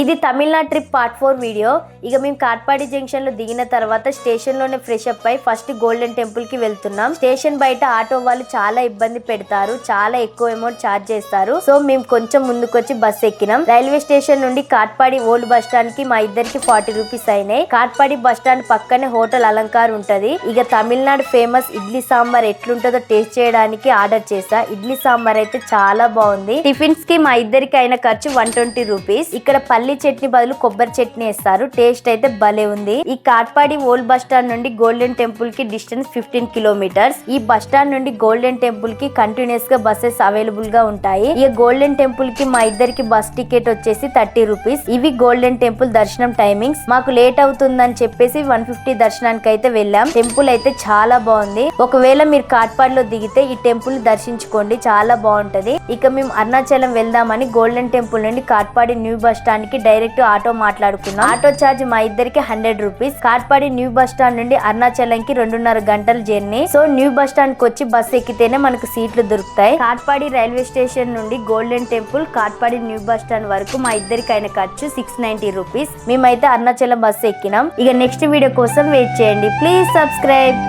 ఇది Tamil Nadu trip part four video. ఇక మేము కాట్పాడి జంక్షన్లో దిగిన తర్వాత స్టేషన్లోనే ఫ్రెష్ అప్ అయి ఫస్ట్ గోల్డెన్ టెంపుల్కి వెళ్తున్నాం. స్టేషన్ బయట ఆటో వాళ్ళు చాలా ఇబ్బంది పెడతారు చాలా ఎక్కువ అమౌంట్ ఛార్జ్ చేస్తారు. సో మేము కొంచెం ముందుకొచ్చి బస్ ఎక్కినాం. రైల్వే స్టేషన్ నుండి కాట్పాడి ఓల్డ్ బస్ స్టాండ్కి మా ఇద్దరికి ఫార్టీ రూపీస్ అయినాయి. కాట్పాడి బస్ స్టాండ్ పక్కనే హోటల్ అలంకార్ ఉంటది. ఇక తమిళనాడు ఫేమస్ ఇడ్లీ సాంబార్ ఎట్లుంటుందో టేస్ట్ చేయడానికి ఆర్డర్ చేసా ఇడ్లీ సాంబార్ అయితే చాలా బాగుంది. టిఫిన్స్కి మా ఇద్దరికి అయిన ఖర్చు వన్ ట్వంటీ రూపీస్. ఇక్కడ పల్లి చట్నీ బదులు కొబ్బరి చట్నీ వేస్తారు. టేస్ట్ అయితే భలే ఉంది. ఈ కాట్పాడి ఓల్డ్ బస్ స్టాండ్ నుండి గోల్డెన్ టెంపుల్కి డిస్టెన్స్ ఫిఫ్టీన్ కిలోమీటర్స్. ఈ బస్ స్టాండ్ నుండి గోల్డెన్ టెంపుల్కి కంటిన్యూస్గా బస్సెస్ అవైలబుల్గా ఉంటాయి. ఇక గోల్డెన్ టెంపుల్కి మా ఇద్దరికి బస్ టికెట్ వచ్చేసి థర్టీ రూపీస్. ఇవి గోల్డెన్ టెంపుల్ దర్శనం టైమింగ్స్. మాకు లేట్ అవుతుందని చెప్పేసి వన్ ఫిఫ్టీ దర్శనానికి అయితే వెళ్ళాం. టెంపుల్ అయితే చాలా బాగుంది. ఒకవేళ మీరు కాట్పాడిలో దిగితే ఈ టెంపుల్ దర్శించుకోండి. చాలా బాగుంటది. ఇక మేము అరుణాచలం వెళ్దామని గోల్డెన్ టెంపుల్ నుండి కాట్పాడి న్యూ బస్ స్టాండ్ కి డైరెక్ట్ ఆటో మాట్లాడుకున్నాం. ఆటో చార్జ్ మా ఇద్దరికి hundred rupees. Katpadi new bus stand నుండి అరుణాచలం కి రెండున్నర గంటల జర్నీ. సో న్యూ బస్ స్టాండ్కి వచ్చి బస్ ఎక్కితేనే మనకు సీట్లు దొరుకుతాయి. కాట్పాడి రైల్వే స్టేషన్ నుండి golden temple Katpadi new bus stand వరకు మా ఇద్దరికి అయిన ఖర్చు సిక్స్ నైన్టీ రూపీస్. మేమైతే అరుణాచలం బస్ ఎక్కినాం. ఇక నెక్స్ట్ వీడియో కోసం వెయిట్ చేయండి. Please subscribe.